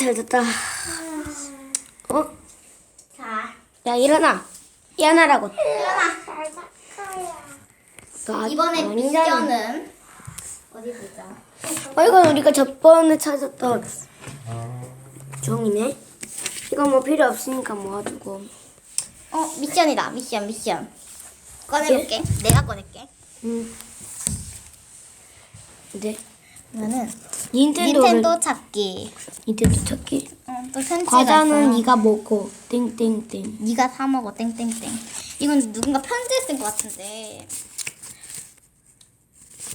찾았다. 어? 자, 야, 일어나. 일어나라고. 일어나. 나 이번에 아니잖아. 미션은 어디 보자. 어, 이건 우리가 저번에 찾았던 종이네. 이거 뭐 필요 없으니까 모아두고. 어, 미션이다. 미션, 미션. 꺼내볼게. 내가 꺼낼게. 음. 근데 이거는 닌텐도 닌텐도 찾기. 닌텐도 찾기. 어, 또 편지가 과자는 있어. 네가 먹고 땡땡땡. 네가 사 먹어. 땡땡땡. 이건 누군가 편지를 쓴 것 같은데.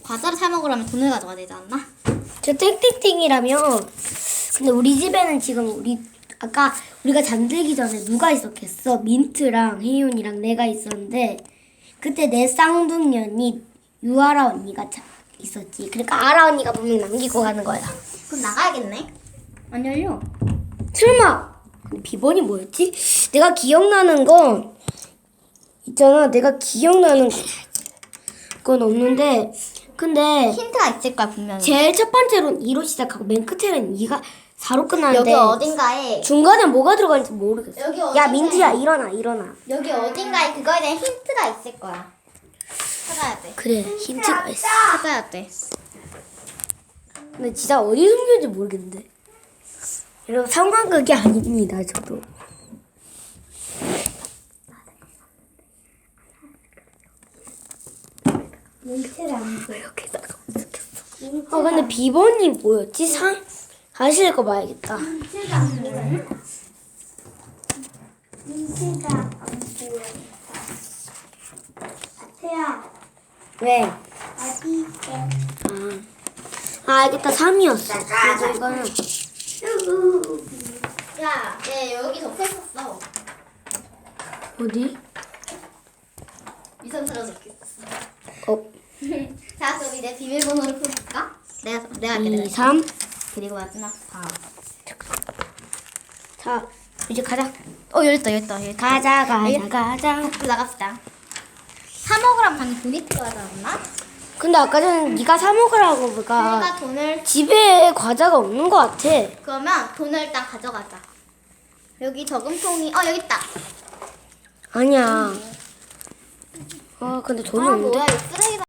과자를 사 먹으려면 돈을 가져가야 되지 않나? 저 땡땡땡이라면 근데 우리 집에는 지금 우리 아까 우리가 잠들기 전에 누가 있었겠어? 민트랑 혜윤이랑 내가 있었는데 그때 내 쌍둥이 언니 유아라 언니가 자, 있었지. 그러니까 아라 언니가 분명 남기고 가는 거야. 그럼 나가야겠네. 안 열려. 설마 근데 비번이 뭐였지? 내가 기억나는 건 있잖아. 내가 기억나는 건 없는데 근데 힌트가 있을 거야 분명히. 제일 첫 번째로는 2로 시작하고 맨 끝에는 2가 4로 끝나는데 여기 어딘가에 중간에 뭐가 들어가는지 모르겠어. 여기 야 어딘가에- 민지야 일어나 일어나. 여기 어딘가에 그거에 대한 힌트가 있을 거야. 찾아야 돼. 그래 힌트가 있어. 찾아야 돼. 근데 진짜 어디 숨겼는지 모르겠는데. 여러분 상관극이 아닙니다 저도. 안 숨겼어. 아 근데 비번이 뭐였지? 상 다시 읽어봐야겠다. 힌트가 안 보여. 힌트가 안 보여. 태야 왜? 어디 있어? 아, 아 알겠다 3이었어. 그래서 이거는 야, 얘 여기 적혀 있었어. 어디? 유선처럼 적혀 있었어. 어, 자, 그럼 이제 비밀번호를 풀어볼까? 내가 내가 할게. 2, 내가. 3. 그리고 마지막 4. 자, 이제 가자. 어, 열렸다, 열렸다, 열렸다. 가자, 가자, 가자. 나갑시다. 사 먹으라면 당연히 돈이 필요하지 않나? 근데 아까 전에 네가 사 먹으라고 우리가 보니까 돈을 집에 과자가 없는 것 같아. 그러면 돈을 일단 가져가자. 여기 저금통이 어 여기 있다. 아니야. 아, 근데 돈이 아 없는데? 뭐야 이 쓰레기